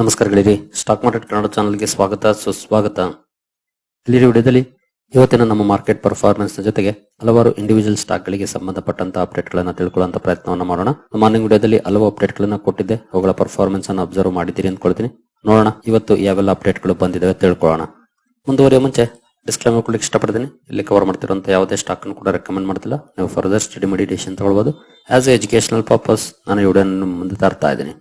ನಮಸ್ಕಾರಗಳಿರಿ stock market Kannada ಚಾನಲ್ಗೆ ಸ್ವಾಗತ, ಸುಸ್ವಾಗತ. ಇಲ್ಲಿ ವಿಡಿಯೋದಲ್ಲಿ ಇವತ್ತಿನ ನಮ್ಮ ಮಾರ್ಕೆಟ್ ಪರ್ಫಾರ್ಮೆನ್ಸ್ ಜೊತೆಗೆ ಹಲವಾರು ಇಂಡಿವಿಜುವಲ್ ಸ್ಟಾಕ್ ಗಳಿಗೆ ಸಂಬಂಧಪಟ್ಟಂತ ಅಪ್ಡೇಟ್ ಗಳನ್ನ ತಿಳ್ಕೊಳ್ಳುವಂತ ಪ್ರಯತ್ನವನ್ನು ಮಾಡೋಣ. ಮಾರ್ನಿಂಗ್ ವಿಡಿಯೋದಲ್ಲಿ ಹಲವು ಅಪ್ಡೇಟ್ ಗಳನ್ನ ಕೊಟ್ಟಿದ್ದೆ. ಅವುಗಳ ಪರ್ಫಾರ್ಮೆನ್ಸ್ ಅನ್ನು ಅಬ್ಸರ್ವ್ ಮಾಡಿದ್ದೀರಿ ಅಂದ್ಕೊಳ್ತೀನಿ. ನೋಡೋಣ, ಇವತ್ತು ಯಾವೆಲ್ಲ ಅಪ್ಡೇಟ್ಗಳು ಬಂದಿದ್ದಾವೆ ತಿಳ್ಕೊಳ್ಳೋಣ. ಮುಂದುವರಿಯೋ ಮುಂಚೆ ಡಿಸ್ಕ್ಲೈಮ್ ಕೊಡ್ಲಿಕ್ಕೆ ಇಷ್ಟಪಡ್ತೀನಿ. ಇಲ್ಲಿ ಕವರ್ ಮಾಡ್ತಿರುವಂತ ಯಾವುದೇ ಸ್ಟಾಕ್ ಅನ್ನು ಕೂಡ ರೆಕಮೆಂಡ್ ಮಾಡ್ತಿಲ್ಲ. ನೀವು ಫರ್ದರ್ ಸ್ಟಡಿ ಮೆಡಿಟೇಷನ್ ತಗೊಳ್ಬಹುದು ಆಸ್ ಎ ಎಜುಕೇಶನಲ್ ಪರ್ಪಸ್ ನಾನು ವಿಡಿಯೋ ಮುಂದೆ ತರ್ತಾ ಇದ್ದೀನಿ.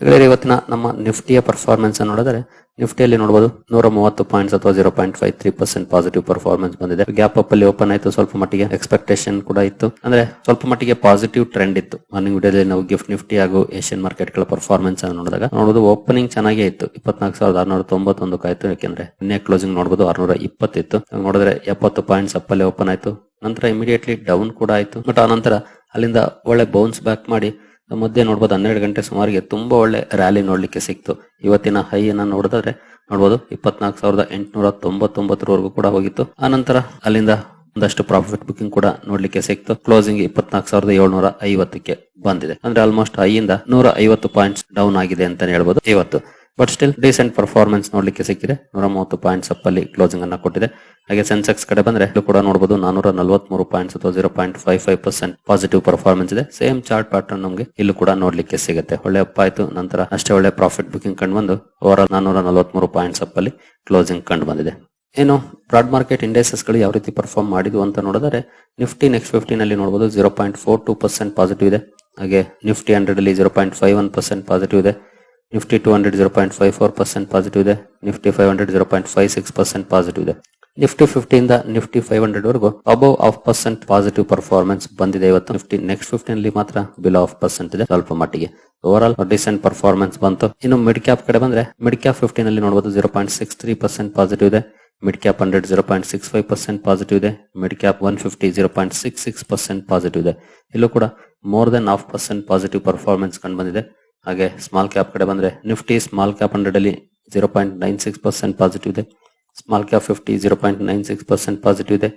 ಹಾಗಾದ್ರೆ ಇವತ್ತಿನ ನಮ್ಮ ನಿಫ್ಟಿಯ ಪರ್ಫಾರ್ಮೆನ್ಸ್ ನೋಡಿದ್ರೆ, ನಿಫ್ಟಿಯಲ್ಲಿ ನೋಡಬಹುದು ನೂರ ಮೂವತ್ತು ಪಾಯಿಂಟ್ಸ್ ಅಥವಾ zero point five three percent positive performance ಬಂದಿದೆ. ಗ್ಯಾಪ್ ಅಪ್ ಅಲ್ಲಿ ಓಪನ್ ಆಯಿತು, ಸ್ವಲ್ಪ ಮಟ್ಟಿಗೆ ಎಕ್ಸ್ಪೆಕ್ಟೇಷನ್ ಕೂಡ ಇತ್ತು. ಅಂದ್ರೆ ಸ್ವಲ್ಪ ಮಟ್ಟಿಗೆ ಪಾಸಿಟಿವ್ ಟ್ರೆಂಡ್ ಇತ್ತು. ಮಾರ್ನಿಂಗ್ ವಿಡಿಯೋದಲ್ಲಿ ನಾವು ಗಿಫ್ಟ್ ನಿಫ್ಟಿ ಹಾಗೂ ಏಷ್ಯನ್ ಮಾರ್ಕೆಟ್ಗಳ ಪರ್ಫಾರ್ಮೆನ್ಸ್ ಅನ್ನು ನೋಡಿದಾಗ ನೋಡೋದು ಓಪನಿಂಗ್ ಚೆನ್ನಾಗೇ ಇತ್ತು. ಇಪ್ಪತ್ನಾಲ್ಕು ಸಾವಿರದ ಆರ್ನೂರ ತೊಂಬತ್ತೊಂದು ಆಯ್ತು ಯಾಕೆಂದ್ರೆ ನಿನ್ನೆ ಕ್ಲೋಸಿಂಗ್ ನೋಡಬಹುದು ಆರ್ನೂರ ಇಪ್ಪತ್ತಿತ್ತು. ನೋಡಿದ್ರೆ ಎಪ್ಪತ್ತು ಪಾಯಿಂಟ್ಸ್ ಅಪ್ ಅಲ್ಲಿ ಓಪನ್ ಆಯಿತು. ನಂತರ ಇಮಿಡಿಯೇಟ್ಲಿ ಡೌನ್ ಕೂಡ ಆಯಿತು. ಬಟ್ ಆ ನಂತರ ಅಲ್ಲಿಂದ ಒಳ್ಳೆ ಬೌನ್ಸ್ ಬ್ಯಾಕ್ ಮಾಡಿ ಮಧ್ಯೆ ನೋಡ್ಬೋದು ಹನ್ನೆರಡು ಗಂಟೆ ಸುಮಾರಿಗೆ ತುಂಬಾ ಒಳ್ಳೆ ರ್ಯಾಲಿ ನೋಡ್ಲಿಕ್ಕೆ ಸಿಕ್ತು. ಇವತ್ತಿನ ಹೈ ಅನ್ನ ನೋಡಿದ್ರೆ ನೋಡ್ಬೋದು ಇಪ್ಪತ್ನಾಲ್ಕು ಸಾವಿರದ ಎಂಟುನೂರ ತೊಂಬತ್ತೊಂಬತ್ತರವರೆಗೂ ಕೂಡ ಹೋಗಿತ್ತು. ಆನಂತರ ನಂತರ ಅಲ್ಲಿಂದ ಒಂದಷ್ಟು ಪ್ರಾಫಿಟ್ ಬುಕಿಂಗ್ ಕೂಡ ನೋಡ್ಲಿಕ್ಕೆ ಸಿಕ್ತು. ಕ್ಲೋಸಿಂಗ್ ಇಪ್ಪತ್ನಾಲ್ಕು ಸಾವಿರದ ಏಳ್ನೂರ ಐವತ್ತಕ್ಕೆ ಬಂದಿದೆ. ಅಂದ್ರೆ ಆಲ್ಮೋಸ್ಟ್ ಐಯಿಂದ ನೂರ ಐವತ್ತು ಪಾಯಿಂಟ್ಸ್ ಡೌನ್ ಆಗಿದೆ ಅಂತಾನೆ ಹೇಳ್ಬೋದು. ಇವತ್ತು ಬಟ್ ಸ್ಟಿಲ್ ಡೀಸೆಂಟ್ ಪರ್ಫಾರ್ಮೆನ್ಸ್ ನೋಡ್ಲಿಕ್ಕೆ ಸಿಕ್ಕಿದೆ. ನೂರ ಮೂವತ್ತು ಪಾಯಿಂಟ್ಸ್ ಅಪ್ ಅಲ್ಲಿ ಕ್ಲೋಸಿಂಗ್ ಅನ್ನ ಕೊಟ್ಟಿದೆ. ಹಾಗೆ ಸೆನ್ಸೆಕ್ಸ್ ಕಡೆ ಬಂದ್ರೆ ಕೂಡ ನೋಡಬಹುದು ನಾನೂರ ನಲವತ್ಮೂರು ಪಾಯಿಂಟ್ಸ್ ಅಥವಾ zero point five five percent positive performance ಇದೆ. ಸೇಮ್ ಚಾರ್ಟ್ ಪ್ಯಾಟರ್ನ್ ನಮಗೆ ಇಲ್ಲೂ ಕೂಡ ನೋಡ್ಲಿಕ್ಕೆ ಸಿಗುತ್ತೆ. ಒಳ್ಳೆ ಅಪ್ ಆಯ್ತು, ನಂತರ ಅಷ್ಟೇ ಒಳ್ಳೆ ಪ್ರಾಫಿಟ್ ಬುಕಿಂಗ್ ಕಂಡು ಬಂದು ಓವರ್ ಆಲ್ ನಾನೂರ ನಲವತ್ಮೂರು ಪಾಯಿಂಟ್ಸ್ ಅಪ್ ಅಲ್ಲಿ ಕ್ಲೋಸಿಂಗ್ ಕಂಡು ಬಂದಿದೆ. ಏನು ಬ್ರಾಡ್ ಮಾರ್ಕೆಟ್ ಇಂಡೆಕ್ಸಸ್ಗಳು ಯಾವ ರೀತಿ ಪರ್ಫಾರ್ಮ್ ಮಾಡಿದ್ವು ಅಂತ ನೋಡಿದರೆ ನಿಫ್ಟಿ ನೆಕ್ಸ್ಟ್ ಫಿಫ್ಟಿನ್ ಅಲ್ಲಿ ನೋಡಬಹುದು zero point four two percent positive ಇದೆ. ಹಾಗೆ ನಿಫ್ಟಿ ಹಂಡ್ರೆಡ್ ಅಲ್ಲಿ zero point five one percent positive ಇದೆ. Nifty two hundred zero point five four percent positive ಇದೆ, Nifty five hundred zero point five six percent positive ಇದೆ. Nifty ಫಿಫ್ಟಿಯಿಂದ Nifty five hundred ವರೆಗೂ above half percent positive performance ಬಂದಿದೆ ಇವತ್ತು. Nifty next ಫಿಫ್ಟಿನಲ್ಲಿ ಮಾತ್ರ below of percent ಇದೆ, ಸ್ವಲ್ಪ ಮಟ್ಟಿಗೆ. ಓವರ್ ಆಲ್ ಡಿಸೆಂಟ್ ಪರ್ಫಾರ್ಮೆನ್ಸ್ ಬಂತು. ಇನ್ನು ಮಿಡ್ ಕ್ಯಾಪ್ ಕಡೆ ಬಂದ್ರೆ ಮಿಡ್ ಕ್ಯಾಪ್ ಫಿಫ್ಟಿನಲ್ಲಿ ಅಲ್ಲಿ ನೋಡಬಹುದು zero point six three percent positive ಇದೆ. Mid cap hundred zero point six five percent positive ಇದೆ. Mid cap one fifty zero point six six percent positive ಇದೆ. ಇಲ್ಲೂ ಕೂಡ more than half percent positive performance ಕಂಡು ಬಂದಿದೆ. ಹಾಗೆ small cap ಕಡೆ ಬಂದ್ರೆ ನಿಫ್ಟಿ ಸ್ಮಾಲ್ ಕ್ಯಾಪ್ ಹಂಡ್ರೆಡ್ ಅಲ್ಲಿ zero point nine six percent positive ಇದೆ. Small cap fifty zero point nine six percent positive ಇದೆ.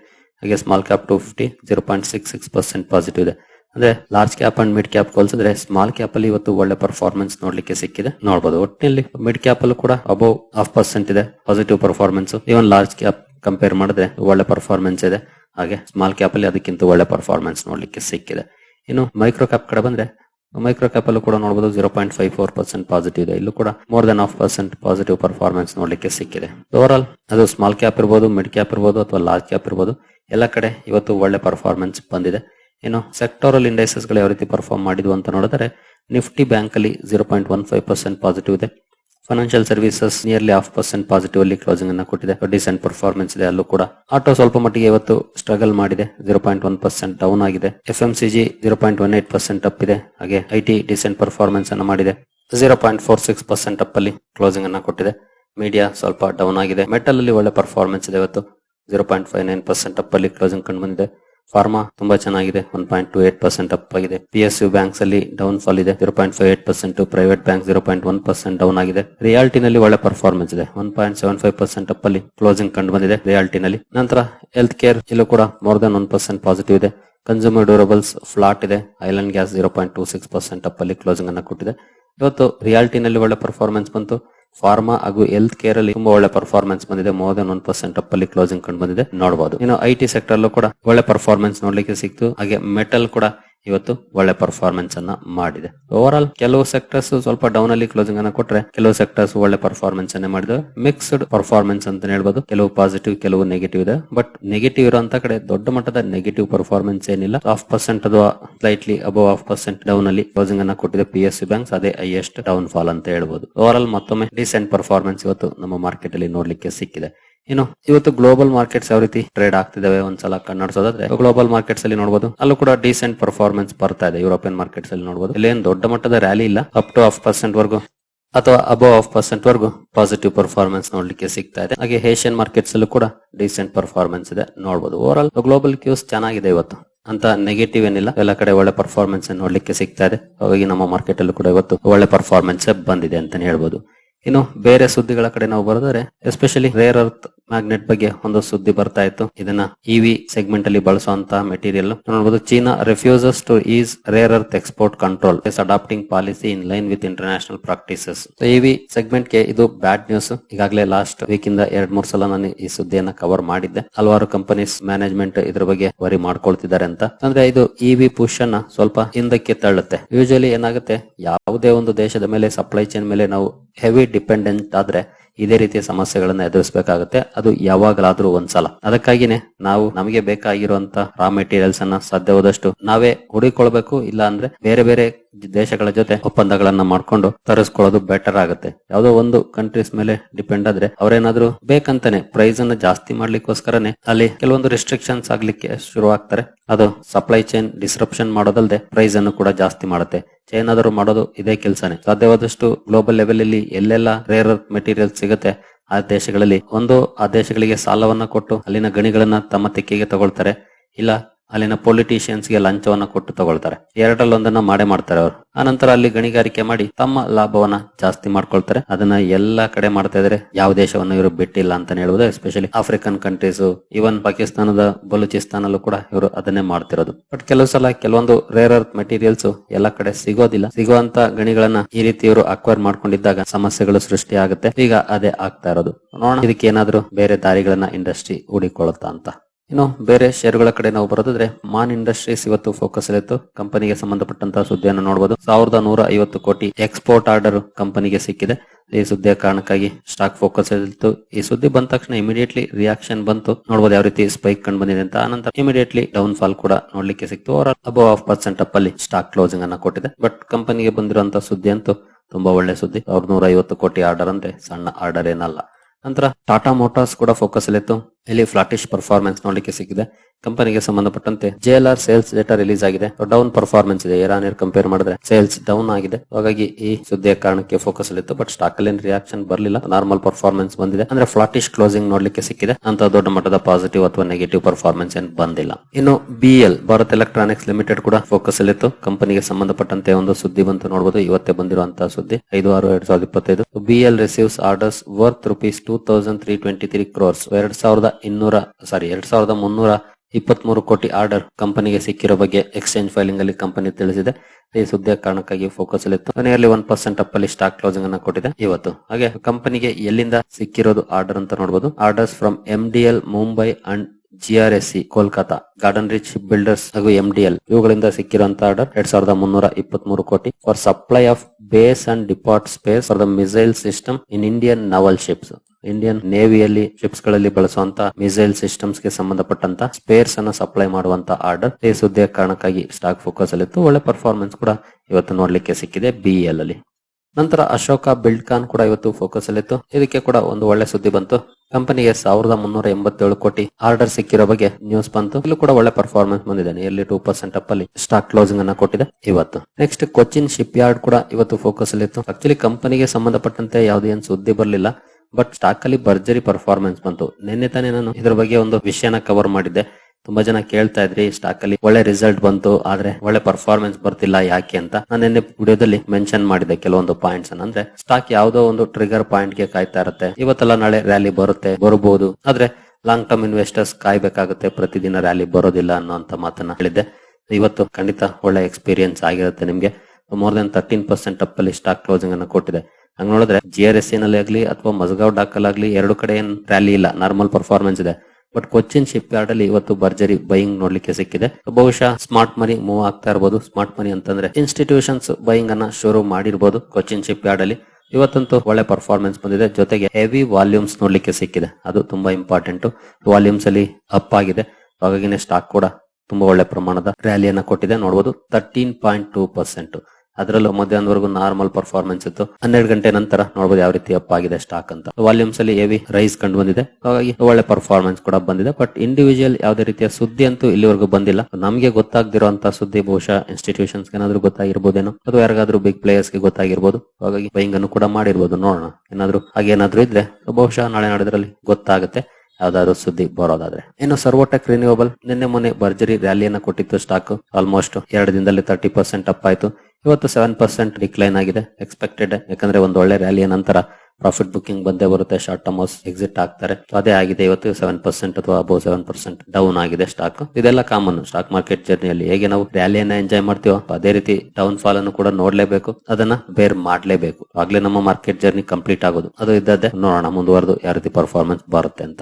ಹಾಗೆ small cap two fifty zero point six six percent positive ಇದೆ. ಅಂದ್ರೆ large cap and mid cap ಕೋಲ್ಸಿದ್ರೆ small cap ಅಲ್ಲಿ ಇವತ್ತು ಒಳ್ಳೆ performance ನೋಡ್ಲಿಕ್ಕೆ ಸಿಕ್ಕಿದೆ. ನೋಡಬಹುದು ಒಟ್ಟಿನಲ್ಲಿ ಮಿಡ್ ಕ್ಯಾಪ್ ಅಲ್ಲೂ ಕೂಡ ಅಬೌವ್ ಹಾಫ್ ಪರ್ಸೆಂಟ್ ಇದೆ positive performance even large cap compare ಮಾಡಿದ್ರೆ ಒಳ್ಳೆ ಪರ್ಫಾರ್ಮೆನ್ಸ್ ಇದೆ. ಹಾಗೆ ಸ್ಮಾಲ್ ಕ್ಯಾಪ್ ಅಲ್ಲಿ ಅದಕ್ಕಿಂತ ಒಳ್ಳೆ ಪರ್ಫಾರ್ಮೆನ್ಸ್ ನೋಡ್ಲಿಕ್ಕೆ ಸಿಕ್ಕಿದೆ. ಇನ್ನು ಮೈಕ್ರೋ ಕ್ಯಾಪ್ ಕಡೆ ಬಂದ್ರೆ ಮೈಕ್ರೋ ಕ್ಯಾಪ್ ಅಲ್ಲೂ ಕೂಡ ನೋಡಬಹುದು zero point five four percent positive ಇದೆ. ಇಲ್ಲೂ ಕೂಡ more than half percent positive performance ನೋಡಲಿಕ್ಕೆ ಸಿಕ್ಕಿದೆ. ಓವರ್ ಆಲ್ ಅದು ಸ್ಮಾಲ್ ಕ್ಯಾಪ್ ಇರ್ಬೋದು ಮಿಡ್ ಕ್ಯಾಪ್ ಇರ್ಬೋದು ಅಥವಾ ಲಾರ್ಜ್ ಕ್ಯಾಪ್ ಇರ್ಬೋದು, ಎಲ್ಲ ಕಡೆ ಇವತ್ತು ಒಳ್ಳೆ ಪರ್ಫಾರ್ಮೆನ್ಸ್ ಬಂದಿದೆ. ಏನು ಸೆಕ್ಟೋರಲ್ ಇಂಡೈಸಸ್ಗಳು ಯಾವ ರೀತಿ ಪರ್ಫಾರ್ಮ್ ಮಾಡಿದ್ವು ಅಂತ ನೋಡಿದ್ರೆ ನಿಫ್ಟಿ ಬ್ಯಾಂಕ್ ಅಲ್ಲಿ zero point one five percent positive ಇದೆ. Financial services nearly half percent positive ಅಲ್ಲಿ ಕ್ಲೋಸಿಂಗ್ ಅನ್ನ ಕೊಟ್ಟಿದೆ. ಡಿಸೆಂಟ್ ಪರ್ಫಾರ್ಮೆನ್ಸ್ ಇದೆ ಅಲ್ಲೂ ಕೂಡ. ಆಟೋ ಸ್ವಲ್ಪ ಮಟ್ಟಿಗೆ ಇವತ್ತು ಸ್ಟ್ರಗಲ್ ಮಾಡಿದೆ. Zero point one percent down ಆಗಿದೆ. F M C G zero point one eight percent up ಇದೆ. ಹಾಗೆ ಐ ಟಿ ಡಿಸೆಂಟ್ ಪರ್ಫಾರ್ಮೆನ್ಸ್ ಅನ್ನ ಮಾಡಿದೆ. Zero point four six percent up ಅಲ್ಲಿ ಕ್ಲೋಸಿಂಗ್ ಅನ್ನ ಕೊಟ್ಟಿದೆ. ಮೀಡಿಯಾ ಸ್ವಲ್ಪ ಡೌನ್ ಆಗಿದೆ. ಮೆಟಲ್ ಅಲ್ಲಿ ಒಳ್ಳೆ ಪರ್ಫಾರ್ಮೆನ್ಸ್ ಇದೆ ಇವತ್ತು. Zero point five nine percent up ಅಲ್ಲಿ ಕ್ಲೋಸಿಂಗ್ ಕಂಡು ಬಂದಿದೆ. ಫಾರ್ಮಾ ತುಂಬಾ ಚೆನ್ನಾಗಿದೆ. One point two eight percent up ಆಗಿದೆ. ಪಿ ಯು ಬ್ಯಾಂಕ್ಸ್ ಅಲ್ಲಿ ಡೌನ್ ಫಾಲ್ ಇದೆ zero point five eight percent private bank zero point one percent down ಆಗಿದೆ. ರಿಯಾಲ್ಟಿನಲ್ಲಿ ಒಳ್ಳೆ ಪರ್ಫಾರ್ಮೆನ್ಸ್ ಇದೆ. One point seven five percent up ಅಲ್ಲಿ ಕ್ಲೋಸಿಂಗ್ ಕಂಡು ಬಂದಿದೆ ರಿಯಾಲ್ಟಿನಲ್ಲಿ ನಂತರ ಹೆಲ್ತ್ ಕೇರ್ ಇಲ್ಲೂ ಕೂಡ more than one percent positive ಇದೆ. ಕನ್ಸ್ಯೂಮರ್ ಡ್ಯೂರಬಲ್ಸ್ ಫ್ಲಾಟ್ ಇದೆ. Oil and gas zero point two six percent up ಅಲ್ಲಿ ಕ್ಲೋಸಿಂಗ್ ಅನ್ನ ಕೊಟ್ಟಿದೆ. ಇವತ್ತು ರಿಯಾಲ್ಟಿನಲ್ಲಿ ಒಳ್ಳೆ ಪರ್ಫಾರ್ಮೆನ್ಸ್ ಬಂತು. ಫಾರ್ಮಾ ಹಾಗೂ ಹೆಲ್ತ್ ಕೇರ್ ಅಲ್ಲಿ ತುಂಬಾ ಒಳ್ಳೆ ಪರ್ಫಾರ್ಮೆನ್ಸ್ ಬಂದಿದೆ. More than one percent up ಅಲ್ಲಿ ಕ್ಲೋಸಿಂಗ್ ಕಂಡು ಬಂದಿದೆ. ನೋಡಬಹುದು ಇನ್ನು ಐ ಟಿ ಸೆಕ್ಟರ್ ಕೂಡ ಒಳ್ಳೆ ಪರ್ಫಾರ್ಮೆನ್ಸ್ ನೋಡ್ಲಿಕ್ಕೆ ಸಿಕ್ತು. ಹಾಗೆ ಮೆಟಲ್ ಕೂಡ ಇವತ್ತು ಒಳ್ಳೆ ಪರ್ಫಾರ್ಮೆನ್ಸ್ ಅನ್ನ ಮಾಡಿದೆ. ಓವರ್ ಆಲ್ ಕೆಲವು ಸೆಕ್ಟರ್ಸ್ ಸ್ವಲ್ಪ ಡೌನ್ ಅಲ್ಲಿ ಕ್ಲೋಸಿಂಗ್ ಅನ್ನ ಕೊಟ್ರೆ, ಕೆಲವು ಸೆಕ್ಟರ್ಸ್ ಒಳ್ಳೆ ಪರ್ಫಾರ್ಮೆನ್ಸ್ ಅನ್ನೇ ಮಾಡಿದೆ. ಮಿಕ್ಸ್ಡ್ ಪರ್ಫಾರ್ಮೆನ್ಸ್ ಅಂತ ಹೇಳ್ಬೋದು. ಕೆಲವು ಪಾಸಿಟಿವ್ ಕೆಲವು ನೆಗೆಟಿವ್ ಇದೆ. ಬಟ್ ನೆಗೆಟಿವ್ ಇರುವಂತ ಕಡೆ ದೊಡ್ಡ ಮಟ್ಟದ ನೆಗೆಟಿವ್ ಪರ್ಫಾರ್ಮೆನ್ಸ್ ಏನಿಲ್ಲ. ಹಾಫ್ ಪರ್ಸೆಂಟ್ ಅಥವಾ slightly above half percent down ಅಲ್ಲಿ ಕ್ಲೋಸಿಂಗ್ ಅನ್ನ ಕೊಟ್ಟಿದೆ ಪಿ ಎಸ್ ಸಿ ಬ್ಯಾಂಕ್ಸ್ ಅದೇ ಹೈಯೆಸ್ಟ್ ಡೌನ್ ಫಾಲ್ ಅಂತ ಹೇಳ್ಬೋದು. ಓವರ್ ಆಲ್ ಮತ್ತೊಮ್ಮೆ ಡಿಸೆಂಟ್ ಪರ್ಫಾರ್ಮೆನ್ಸ್ ಇವತ್ತು ನಮ್ಮ ಮಾರ್ಕೆಟ್ ಅಲ್ಲಿ ನೋಡ್ಲಿಕ್ಕೆ ಸಿಕ್ಕಿದೆ. ಇನ್ನು ಇವತ್ತು ಗ್ಲೋಬಲ್ ಮಾರ್ಕೆಟ್ಸ್ ಯಾವ ರೀತಿ ಟ್ರೇಡ್ ಆಗ್ತಿದಾವೆ ಒಂದ್ಸಲ ಕನ್ನಡಿಸೋದಾದ್ರೆ ಗ್ಲೋಬಲ್ ಮಾರ್ಕೆಟ್ಸ್ ಅಲ್ಲಿ ನೋಡಬಹುದು ಅಲ್ಲೂ ಕೂಡ ಡೀಸೆಂಟ್ ಪರ್ಫಾರ್ಮೆನ್ಸ್ ಬರ್ತಾ ಇದೆ ಯುರೋಪಿಯನ್ ಮಾರ್ಕೆಟ್ಸ್ ಅಲ್ಲಿ ನೋಡಬಹುದು ಇಲ್ಲಿ ದೊಡ್ಡ ಮಟ್ಟದ ರ್ಯಾಲಿ ಇಲ್ಲ ಅಪ್ ಟು ಹಾಫ್ ಪರ್ಸೆಂಟ್ ವರ್ಗೂ, ಅಥವಾ ಅಬೋವ್ ಹಾಫ್ ಪರ್ಸೆಂಟ್ ವರ್ಗೂ ಪಾಸಿಟಿವ್ ಪರ್ಫಾರ್ಮೆನ್ಸ್ ನೋಡ್ಲಿಕ್ಕೆ ಸಿಗ್ತಾ ಇದೆ. ಹಾಗೆ ಏಷ್ಯನ್ ಮಾರ್ಕೆಟ್ಸ್ ಅಲ್ಲೂ ಕೂಡ ಡೀಸೆಂಟ್ ಪರ್ಫಾರ್ಮೆನ್ಸ್ ಇದೆ ನೋಡಬಹುದು ಓವರ್ ಆಲ್ ಗ್ಲೋಬಲ್ ಕ್ಯೂಸ್ ಚೆನ್ನಾಗಿದೆ ಇವತ್ತು. ಅಂತ ನೆಗೆಟಿವ್ ಏನಿಲ್ಲ, ಎಲ್ಲ ಕಡೆ ಒಳ್ಳೆ ಪರ್ಫಾರ್ಮೆನ್ಸ್ ನೋಡ್ಲಿಕ್ಕೆ ಸಿಗ್ತಾ ಇದೆ. ಹಾಗಾಗಿ ನಮ್ಮ ಮಾರ್ಕೆಟ್ ಅಲ್ಲೂ ಕೂಡ ಇವತ್ತು ಒಳ್ಳೆ ಪರ್ಫಾರ್ಮೆನ್ಸ್ ಬಂದಿದೆ ಅಂತಾನೆ ಹೇಳ್ಬೋದು. ಇನ್ನು ಬೇರೆ ಸುದ್ದಿಗಳ ಕಡೆ ನಾವು ಬರೆದರೆ ಎಸ್ಪೆಷಲಿ ರೇರ್ ಅರ್ತ್ ಮ್ಯಾಗ್ನೆಟ್ ಬಗ್ಗೆ ಒಂದು ಸುದ್ದಿ ಬರ್ತಾ ಇತ್ತು. ಇದನ್ನ ಇವಿ ಸೆಗ್ಮೆಂಟ್ ಅಲ್ಲಿ ಬಳಸುವಂತಹ ಮೆಟೀರಿಯಲ್ ನೋಡಬಹುದು China refuses to ease rare earth export control is adopting policy in line with international practices EV ಸೆಗ್ಮೆಂಟ್ಗೆ ಇದು ಬ್ಯಾಡ್ ನ್ಯೂಸ್ ಈಗಾಗಲೇ ಲಾಸ್ಟ್ ವೀಕ್ ಇಂದ ಎರಡ್ ಮೂರ್ ಸಲ ನಾನು ಈ ಸುದ್ದಿಯನ್ನ ಕವರ್ ಮಾಡಿದ್ದೆ. ಹಲವಾರು ಕಂಪನೀಸ್ ಮ್ಯಾನೇಜ್ಮೆಂಟ್ ಇದ್ರ ಬಗ್ಗೆ ವರಿ ಮಾಡ್ಕೊಳ್ತಿದ್ದಾರೆ ಅಂತ. ಅಂದ್ರೆ ಇದು ಇವಿ ಪುಷ್ ಅನ್ನ ಸ್ವಲ್ಪ ಹಿಂದಕ್ಕೆ ತಳ್ಳುತ್ತೆ. ಯೂಶಲಿ ಏನಾಗುತ್ತೆ, ಯಾವುದೇ ಒಂದು ದೇಶದ ಮೇಲೆ ಸಪ್ಲೈ ಚೈನ್ ಮೇಲೆ ನಾವು ಹೆವಿ ಡಿಪೆಂಡೆಂಟ್ ಆದ್ರೆ ಇದೇ ರೀತಿಯ ಸಮಸ್ಯೆಗಳನ್ನ ಎದುರಿಸಬೇಕಾಗುತ್ತೆ. ಅದು ಯಾವಾಗಲಾದ್ರೂ ಒಂದ್ಸಲ. ಅದಕ್ಕಾಗಿನೇ ನಾವು ನಮಗೆ ಬೇಕಾಗಿರುವಂತಹ ರಾ ಮೆಟೀರಿಯಲ್ಸ್ ಅನ್ನ ಸಾಧ್ಯವಾದಷ್ಟು ನಾವೇ ಹುಡುಕೊಳ್ಬೇಕು. ಇಲ್ಲ ಅಂದ್ರೆ ಬೇರೆ ಬೇರೆ ದೇಶಗಳ ಜೊತೆ ಒಪ್ಪಂದಗಳನ್ನ ಮಾಡ್ಕೊಂಡು ತರಿಸ್ಕೊಳ್ಳೋದು ಬೆಟರ್ ಆಗುತ್ತೆ. ಯಾವುದೋ ಒಂದು ಕಂಟ್ರೀಸ್ ಮೇಲೆ ಡಿಪೆಂಡ್ ಆದ್ರೆ ಅವ್ರೇನಾದ್ರೂ ಬೇಕಂತಾನೆ ಪ್ರೈಸ್ ಅನ್ನ ಜಾಸ್ತಿ ಮಾಡ್ಲಿಕ್ಕೋಸ್ಕರನೇ ಅಲ್ಲಿ ಕೆಲವೊಂದು ರೆಸ್ಟ್ರಿಕ್ಷನ್ಸ್ ಆಗ್ಲಿಕ್ಕೆ ಶುರು ಆಗ್ತಾರೆ ಅದು ಸಪ್ಲೈ ಚೈನ್ ಡಿಸ್ರಪ್ಷನ್ ಮಾಡೋದಲ್ಲದೆ ಪ್ರೈಸ್ ಅನ್ನು ಕೂಡ ಜಾಸ್ತಿ ಮಾಡುತ್ತೆ. ಏನಾದರೂ ಮಾಡೋದು ಇದೇ ಕೆಲಸನೇ. ಸಾಧ್ಯವಾದಷ್ಟು ಗ್ಲೋಬಲ್ ಲೆವೆಲ್ ಅಲ್ಲಿ ಎಲ್ಲೆಲ್ಲ ರೇರ್ ಮೆಟೀರಿಯಲ್ ಸಿಗುತ್ತೆ, ಆ ದೇಶಗಳಲ್ಲಿ. ಒಂದು, ಆ ದೇಶಗಳಿಗೆ ಸಾಲವನ್ನ ಕೊಟ್ಟು ಅಲ್ಲಿನ ಗಣಿಗಳನ್ನ ತಮ್ಮ ತೆಕ್ಕೆಗೆ ತಗೊಳ್ತಾರೆ. ಇಲ್ಲ ಅಲ್ಲಿನ politicians ಗೆ ಲಂಚವನ್ನ ಕೊಟ್ಟು ತಗೊಳ್ತಾರೆ. ಎರಡಲ್ಲೊಂದನ್ನ ಮಾಡೇ ಮಾಡ್ತಾರೆ ಅವರು. ಆನಂತರ ಅಲ್ಲಿ ಗಣಿಗಾರಿಕೆ ಮಾಡಿ ತಮ್ಮ ಲಾಭವನ್ನ ಜಾಸ್ತಿ ಮಾಡ್ಕೊಳ್ತಾರೆ. ಅದನ್ನ ಎಲ್ಲಾ ಕಡೆ ಮಾಡ್ತಾ ಇದ್ರೆ ಯಾವ ದೇಶವನ್ನು ಇವರು ಬಿಟ್ಟಿಲ್ಲ ಅಂತ ಹೇಳುವುದು ಎಸ್ಪೆಷಲಿ ಆಫ್ರಿಕನ್ ಕಂಟ್ರೀಸ್ ಇವನ್ ಪಾಕಿಸ್ತಾನದ ಬಲೂಚಿಸ್ತಾನಲ್ಲೂ ಕೂಡ ಇವರು ಅದನ್ನೇ ಮಾಡ್ತಿರೋದು. ಬಟ್ ಕೆಲವು ಸಲ ಕೆಲವೊಂದು ರೇರ್ ಅರ್ತ್ ಮೆಟೀರಿಯಲ್ಸ್ ಎಲ್ಲ ಕಡೆ ಸಿಗೋದಿಲ್ಲ. ಸಿಗುವಂತ ಗಣಿಗಳನ್ನ ಈ ರೀತಿ ಇವರು ಅಕ್ವೈರ್ ಮಾಡ್ಕೊಂಡಿದ್ದಾಗ ಸಮಸ್ಯೆಗಳು ಸೃಷ್ಟಿ ಆಗುತ್ತೆ. ಈಗ ಅದೇ ಆಗ್ತಾ ಇರೋದು. ನೋಡೋಣ, ಇದಕ್ಕೆ ಏನಾದ್ರೂ ಬೇರೆ ದಾರಿಗಳನ್ನ ಇಂಡಸ್ಟ್ರಿ ಹೂಡಿಕೊಳ್ಳುತ್ತಾ ಅಂತ. ಇನ್ನು ಬೇರೆ ಶೇರುಗಳ ಕಡೆ ನಾವು ಬರೋದಾದ್ರೆ ಮಾನ್ ಇಂಡಸ್ಟ್ರೀಸ್ ಇವತ್ತು ಫೋಕಸ್ ಅಲ್ಲಿತ್ತು ಕಂಪನಿಗೆ ಸಂಬಂಧಪಟ್ಟಂತಹ ಸುದ್ದಿಯನ್ನು ನೋಡಬಹುದು ಸಾವಿರದ ನೂರ ಐವತ್ತು ಕೋಟಿ ಎಕ್ಸ್ಪೋರ್ಟ್ ಆರ್ಡರ್ ಕಂಪನಿಗೆ ಸಿಕ್ಕಿದೆ. ಈ ಸುದ್ದಿಯ ಕಾರಣಕ್ಕಾಗಿ ಸ್ಟಾಕ್ ಫೋಕಸ್ ಇತ್ತು. ಈ ಸುದ್ದಿ ಬಂದ ತಕ್ಷಣ ಇಮಿಡಿಯೇಟ್ಲಿ ರಿಯಾಕ್ಷನ್ ಬಂತು. ನೋಡಬಹುದು ಯಾವ ರೀತಿ ಸ್ಪೈಕ್ ಕಂಡು ಬಂದಿದೆ ಅಂತ. ಆನಂತರ ಇಮಿಡಿಯೇಟ್ಲಿ ಡೌನ್ ಫಾಲ್ ಕೂಡ ನೋಡ್ಲಿಕ್ಕೆ ಸಿಕ್ತು. ಅವರ ಅಬೋ ಆಫ್ ಪರ್ಸೆಂಟ್ ಅಪ್ ಅಲ್ಲಿ ಸ್ಟಾಕ್ ಕ್ಲೋಸಿಂಗ್ ಅನ್ನ ಕೊಟ್ಟಿದೆ. ಬಟ್ ಕಂಪನಿಗೆ ಬಂದಿರುವಂತಹ ಸುದ್ದಿ ಅಂತೂ ತುಂಬಾ ಒಳ್ಳೆ ಸುದ್ದಿ. ಸಾವಿರದ ನೂರ ಐವತ್ತು ಕೋಟಿ ಆರ್ಡರ್ ಅಂದ್ರೆ ಸಣ್ಣ ಆರ್ಡರ್ ಏನಲ್ಲ. ನಂತರ ಟಾಟಾ ಮೋಟಾರ್ಸ್ ಕೂಡ ಫೋಕಸ್ ಅಲ್ಲಿತ್ತು ಇಲ್ಲಿ ಫ್ಲಾಟಿಶ್ ಪರ್ಫಾರ್ಮೆನ್ಸ್ ನೋಡಲಿಕ್ಕೆ ಸಿಕ್ಕಿದೆ. ಕಂಪನಿಗೆ ಸಂಬಂಧಪಟ್ಟಂತೆ J L R sales data release ಆಗಿದೆ. ಡೌನ್ ಪರ್ಫಾರ್ಮೆನ್ಸ್ ಇದೆ. ಏರಾನ್ ಏರ್ ಕಂಪೇರ್ ಮಾಡಿದ್ರೆ ಸೇಲ್ಸ್ ಡೌನ್ ಆಗಿದೆ. ಹಾಗಾಗಿ ಈ ಸುದ್ದಿಯ ಕಾರಣಕ್ಕೆ ಫೋಕಸ್ ಅಲ್ಲಿತ್ತು ಬಟ್ ಸ್ಟಾಕ್ ಅಲ್ಲಿ ರಿಯಾಕ್ಷನ್ ಬರಲಿಲ್ಲ. ನಾರ್ಮಲ್ ಪರ್ಫಾರ್ಮೆನ್ಸ್ ಬಂದಿದೆ. ಅಂದ್ರೆ ಫ್ಲಾಟಿಶ್ ಕ್ಲೋಸಿಂಗ್ ನೋಡ್ಲಿಕ್ಕೆ ಸಿಕ್ಕಿದೆ. ಅಂತ ದೊಡ್ಡ ಮಟ್ಟದ ಪಾಸಿಟಿವ್ ಅಥವಾ ನೆಗೆಟಿವ್ ಪರ್ಫಾರ್ಮೆನ್ಸ್ ಏನ್ ಬಂದಿಲ್ಲ. ಇನ್ನು ಬಿಎಲ್ ಭಾರತ್ ಎಲೆಕ್ಟ್ರಾನಿಕ್ಸ್ ಲಿಮಿಟೆಡ್ ಕೂಡ ಫೋಕಸ್ ಅಲ್ಲಿತ್ತು ಕಂಪನಿಗೆ ಸಂಬಂಧಪಟ್ಟಂತೆ ಒಂದು ಸುದ್ದಿ ಬಂತು ನೋಡಬಹುದು ಇವತ್ತೇ ಬಂದಿರುವಂತಹ ಸುದ್ದಿ, ಐದು ಆರು ಎರಡ್ ಸಾವಿರದ ಇಪ್ಪತ್ತೈದು. BL receives orders worth rupees two thousand three twenty three crores ಎರಡ್ ಸಾವಿರದ ಇನ್ನೂರ ಸಾರಿ ಎರಡ್ ಸಾವಿರದ ಮುನ್ನೂರ ಇಪ್ಪತ್ಮೂರು ಕೋಟಿ ಆರ್ಡರ್ ಕಂಪನಿಗೆ ಸಿಕ್ಕಿರೋ ಬಗ್ಗೆ ಎಕ್ಸ್ಚೇಂಜ್ ಫೈಲಿಂಗ್ ಅಲ್ಲಿ ಕಂಪನಿ ತಿಳಿಸಿದೆ. ಈ ಸುದ್ದಿಯ ಕಾರಣಕ್ಕಾಗಿ ಫೋಕಸ್ ಅಲ್ಲಿತ್ತು ಕೊನೆಯಲ್ಲಿ ಒನ್ ಪರ್ಸೆಂಟ್ ಅಪ್ ಅಲ್ಲಿ ಸ್ಟಾಕ್ ಕ್ಲೋಸಿಂಗ್ ಅನ್ನ ಕೊಟ್ಟಿದೆ ಇವತ್ತು. ಹಾಗೆ ಕಂಪನಿಗೆ ಎಲ್ಲಿಂದ ಸಿಕ್ಕಿರೋದು ಆರ್ಡರ್ ಅಂತ ನೋಡಬಹುದು orders from M D L Mumbai and C Kolkata. Garden Reach Builders ಹಾಗೂ ಎಂಡಿಎಲ್ ಇವುಗಳಿಂದ ಸಿಕ್ಕಿರುವಂತಹ ಆರ್ಡರ್ ಎರಡ್ ಸಾವಿರದ ಮುನ್ನೂರ ಇಪ್ಪತ್ತ್ ಮೂರು ಕೋಟಿ. For supply of base and depart space for the missile system in Indian naval ships Indian ನೇವಿಯಲ್ಲಿ ಶಿಪ್ಸ್ಗಳಲ್ಲಿ ಬಳಸುವಂತ ಮಿಸೈಲ್ ಸಿಸ್ಟಮ್ಸ್ಗೆ ಸಂಬಂಧಪಟ್ಟಂತ ಸ್ಪೇರ್ಸ್ ಅನ್ನ ಸಪ್ಲೈ ಮಾಡುವಂತ ಆರ್ಡರ್ ಈ ಸುದ್ದಿಯ ಕಾರಣಕ್ಕಾಗಿ ಸ್ಟಾಕ್ ಫೋಕಸ್ ಅಲ್ಲಿತ್ತು. ಒಳ್ಳೆ ಪರ್ಫಾರ್ಮೆನ್ಸ್ ಕೂಡ ಇವತ್ತು ನೋಡ್ಲಿಕ್ಕೆ ಸಿಕ್ಕಿದೆ ಬಿಇಎಲ್ ಅಲ್ಲಿ. ನಂತರ ಅಶೋಕ ಬಿಲ್ಡ್ ಕಾನ್ ಕೂಡ ಇವತ್ತು ಫೋಕಸ್ ಅಲ್ಲಿತ್ತು ಇದಕ್ಕೆ ಕೂಡ ಒಂದು ಒಳ್ಳೆ ಸುದ್ದಿ ಬಂತು. ಕಂಪನಿಗೆ ಸಾವಿರದ ಮುನ್ನೂರ ಎಂಬತ್ತೇಳು ಕೋಟಿ ಆರ್ಡರ್ ಸಿಕ್ಕಿರೋ ಬಗ್ಗೆ ನ್ಯೂಸ್ ಬಂತು. ಇಲ್ಲೂ ಕೂಡ ಒಳ್ಳೆ ಪರ್ಫಾರ್ಮೆನ್ಸ್ ಬಂದಿದೆ. ನಿಯರ್ಲಿ ಟೂ ಪರ್ಸೆಂಟ್ ಅಪ್ ಅಲ್ಲಿ ಸ್ಟಾಕ್ ಕ್ಲೋಸಿಂಗ್ ಅನ್ನ ಕೊಟ್ಟಿದೆ ಇವತ್ತು. ನೆಕ್ಸ್ಟ್ ಕೊಚ್ಚಿನ್ ಶಿಪ್ ಯಾರ್ಡ್ ಕೂಡ ಇವತ್ತು ಫೋಕಸ್ ಅಲ್ಲಿತ್ತು ಆಕ್ಚುಲಿ ಕಂಪನಿಗೆ ಸಂಬಂಧಪಟ್ಟಂತೆ ಯಾವುದೇ ಏನ್ ಸುದ್ದಿ ಬರಲಿಲ್ಲ. ಬಟ್ ಸ್ಟಾಕ್ ಅಲ್ಲಿ ಭರ್ಜರಿ ಪರ್ಫಾರ್ಮೆನ್ಸ್ ಬಂತು. ನಿನ್ನೆ ತಾನೇ ನಾನು ಇದ್ರ ಬಗ್ಗೆ ಒಂದು ವಿಷಯನ ಕವರ್ ಮಾಡಿದ್ದೆ. ತುಂಬಾ ಜನ ಕೇಳ್ತಾ ಇದ್ರಿ ಸ್ಟಾಕ್ ಅಲ್ಲಿ ಒಳ್ಳೆ ರಿಸಲ್ಟ್ ಬಂತು, ಆದ್ರೆ ಒಳ್ಳೆ ಪರ್ಫಾರ್ಮೆನ್ಸ್ ಬರ್ತಿಲ್ಲ ಯಾಕೆ ಅಂತ ನಾನು ನಿನ್ನೆ ವಿಡಿಯೋದಲ್ಲಿ ಮೆನ್ಷನ್ ಮಾಡಿದೆ ಕೆಲವೊಂದು ಪಾಯಿಂಟ್ಸ್ ಅಂದ್ರೆ ಸ್ಟಾಕ್ ಯಾವ್ದೋ ಒಂದು ಟ್ರಿಗರ್ ಪಾಯಿಂಟ್ಗೆ ಕಾಯ್ತಾ ಇರುತ್ತೆ. ಇವತ್ತೆಲ್ಲ ನಾಳೆ ರ್ಯಾಲಿ ಬರುತ್ತೆ, ಬರಬಹುದು. ಆದ್ರೆ ಲಾಂಗ್ ಟರ್ಮ್ ಇನ್ವೆಸ್ಟರ್ಸ್ ಕಾಯ್ಬೇಕಾಗುತ್ತೆ, ಪ್ರತಿದಿನ ರ್ಯಾಲಿ ಬರೋದಿಲ್ಲ ಅನ್ನೋಂತ ಮಾತನ್ನ ಹೇಳಿದ್ದೆ. ಇವತ್ತು ಖಂಡಿತ ಒಳ್ಳೆ ಎಕ್ಸ್ಪೀರಿಯನ್ಸ್ ಆಗಿರುತ್ತೆ ನಿಮ್ಗೆ. More than thirteen percent up ಅಲ್ಲಿ ಸ್ಟಾಕ್ ಕ್ಲೋಸಿಂಗ್ ಅನ್ನು ಕೊಟ್ಟಿದೆ. ಹಂಗ್ ನೋಡಿದ್ರೆ ಜಿ ಆರ್ ಎಸ್ನಲ್ಲಿ ಆಗ್ಲಿ ಅಥವಾ ಮಜಗಾವ್ ಡಾಕಲ್ ಆಗ್ಲಿ ಎರಡು ಕಡೆ ಏನ್ ರ್ಯಾಲಿ ಇಲ್ಲ ನಾರ್ಮಲ್ ಪರ್ಫಾರ್ಮೆನ್ಸ್ ಇದೆ. ಬಟ್ ಕೊಚ್ಚಿನ್ ಶಿಪ್ ಯಾರ್ಡ್ ಅಲ್ಲಿ ಇವತ್ತು ಭರ್ಜರಿ ಬೈಯಿಂಗ್ ನೋಡ್ಲಿಕ್ಕೆ ಸಿಕ್ಕಿದೆ. ಬಹುಶಃ ಸ್ಮಾರ್ಟ್ ಮನಿ ಮೂವ್ ಆಗ್ತಾ ಇರಬಹುದು ಸ್ಮಾರ್ಟ್ ಮನಿ ಅಂತಂದ್ರೆ ಇನ್ಸ್ಟಿಟ್ಯೂಷನ್ಸ್ ಬೈಯಿಂಗ್ ಅನ್ನ ಶುರು ಮಾಡಿರ್ಬೋದು ಕೊಚ್ಚಿನ್ ಶಿಪ್ ಯಾರ್ಡ್ ಅಲ್ಲಿ. ಇವತ್ತಂತೂ ಒಳ್ಳೆ ಪರ್ಫಾರ್ಮೆನ್ಸ್ ಬಂದಿದೆ. ಜೊತೆಗೆ ಹೆವಿ ವಾಲ್ಯೂಮ್ಸ್ ನೋಡ್ಲಿಕ್ಕೆ ಸಿಕ್ಕಿದೆ. ಅದು ತುಂಬಾ ಇಂಪಾರ್ಟೆಂಟ್ ವಾಲ್ಯೂಮ್ಸ್ ಅಲ್ಲಿ ಅಪ್ ಆಗಿದೆ. ಹಾಗಾಗಿನೇ ಸ್ಟಾಕ್ ಕೂಡ ತುಂಬಾ ಒಳ್ಳೆ ಪ್ರಮಾಣದ ರ್ಯಾಲಿಯನ್ನ ಕೊಟ್ಟಿದೆ. ನೋಡಬಹುದು ತರ್ಟೀನ್ ಪಾಯಿಂಟ್ ಟೂ ಪರ್ಸೆಂಟ್ ಅದರಲ್ಲೂ ಮಧ್ಯಾಹ್ನವರೆಗೂ ನಾರ್ಮಲ್ ಪರ್ಫಾರ್ಮೆನ್ಸ್ ಇತ್ತು. ಹನ್ನೆರಡು ಗಂಟೆ ನಂತರ ನೋಡಬಹುದು ಯಾವ ರೀತಿ ಅಪ್ ಆಗಿದೆ ಸ್ಟಾಕ್ ಅಂತ. ವಾಲ್ಯೂಮ್ಸ್ ಅಲ್ಲಿ ಹೆವಿ ರೈಸ್ ಕಂಡು ಬಂದಿದೆ. ಹಾಗಾಗಿ ಒಳ್ಳೆ ಪರ್ಫಾರ್ಮೆನ್ಸ್ ಕೂಡ ಬಂದಿದೆ. ಬಟ್ ಇಂಡಿವಿಜುವಲ್ ಯಾವುದೇ ರೀತಿಯ ಸುದ್ದಿ ಅಂತೂ ಇಲ್ಲಿವರೆಗೂ ಬಂದಿಲ್ಲ. ನಮಗೆ ಗೊತ್ತಾಗದಿರುವಂತಹ ಸುದ್ದಿ ಬಹುಶಃ ಇನ್ಸ್ಟಿಟ್ಯೂಷನ್ಸ್ ಏನಾದ್ರೂ ಗೊತ್ತಾಗಿರ್ಬೋದೇನೋ? ಅಥವಾ ಯಾರಿಗಾದ್ರೂ ಬಿಗ್ ಪ್ಲೇಯರ್ಸ್ಗೆ ಗೊತ್ತಾಗಿರ್ಬೋದು. ಹಾಗಾಗಿ ಬೈಂಗ್ ಅನ್ನು ಕೂಡ ಮಾಡಿರ್ಬೋದು. ನೋಡೋಣ. ಏನಾದ್ರೂ ಹಾಗೇನಾದ್ರೂ ಇದ್ರೆ ಬಹುಶಃ ನಾಳೆ ನಾಡಿದ್ರಲ್ಲಿ ಗೊತ್ತಾಗುತ್ತೆ. ಯಾವ್ದಾದ್ರು ಸುದ್ದಿ ಬರೋದಾದ್ರೆ. ಇನ್ನು ಸರ್ವೋಟೆಕ್ ರಿನ್ಯೂವಬಲ್ ನಿನ್ನೆ ಮೊನ್ನೆ ಭರ್ಜರಿ ರ್ಯಾಲಿಯನ್ನ ಕೊಟ್ಟಿತ್ತು ಸ್ಟಾಕ್ ಆಲ್ಮೋಸ್ಟ್ ಎರಡು ದಿನದಲ್ಲಿ ತರ್ಟಿ ಪರ್ಸೆಂಟ್ ಅಪ್ ಆಯ್ತು. ಇವತ್ತು ಸೆವೆನ್ ಪರ್ಸೆಂಟ್ ಡಿಕ್ಲೈನ್ ಆಗಿದೆ. ಎಕ್ಸ್ಪೆಕ್ಟೆಡ್ ಯಾಕಂದ್ರೆ ಒಂದು ಒಳ್ಳೆ ರ್ಯಾಲಿಯ ನಂತರ ಪ್ರಾಫಿಟ್ ಬುಕಿಂಗ್ ಬಂದೇ ಬರುತ್ತೆ. ಶಾರ್ಟ್ ಟರ್ಮ್ ಎಕ್ಸಿಟ್ ಆಗ್ತಾರೆ. ಅದೇ ಆಗಿದೆ ಇವತ್ತು ಸೆವೆನ್ ಪರ್ಸೆಂಟ್ ಅಥವಾ ಅಬೌವ್ ಸೆವೆನ್ ಪರ್ಸೆಂಟ್ ಡೌನ್ ಆಗಿದೆ ಸ್ಟಾಕ್ ಇದೆಲ್ಲ ಕಾಮನ್ ಸ್ಟಾಕ್ ಮಾರ್ಕೆಟ್ ಜರ್ನಿಯಲ್ಲಿ ಹೇಗೆ ನಾವು ರ್ಯಾಲಿಯನ್ನ ಎಂಜಾಯ್ ಮಾಡ್ತೀವೋ ಅದೇ ರೀತಿ ಡೌನ್ ಫಾಲ್ ಅನ್ನು ಕೂಡ ನೋಡ್ಲೇಬೇಕು. ಅದನ್ನ ಬೇರ್ ಮಾಡ್ಲೇಬೇಕು. ಆಗ್ಲೇ ನಮ್ಮ ಮಾರ್ಕೆಟ್ ಜರ್ನಿ ಕಂಪ್ಲೀಟ್ ಆಗೋದು. ಅದು ಇದ್ದದ್ದೇ ನೋಡೋಣ. ಮುಂದುವರೆದು ಯಾವ ರೀತಿ ಪರ್ಫಾರ್ಮೆನ್ಸ್ ಬರುತ್ತೆ ಅಂತ.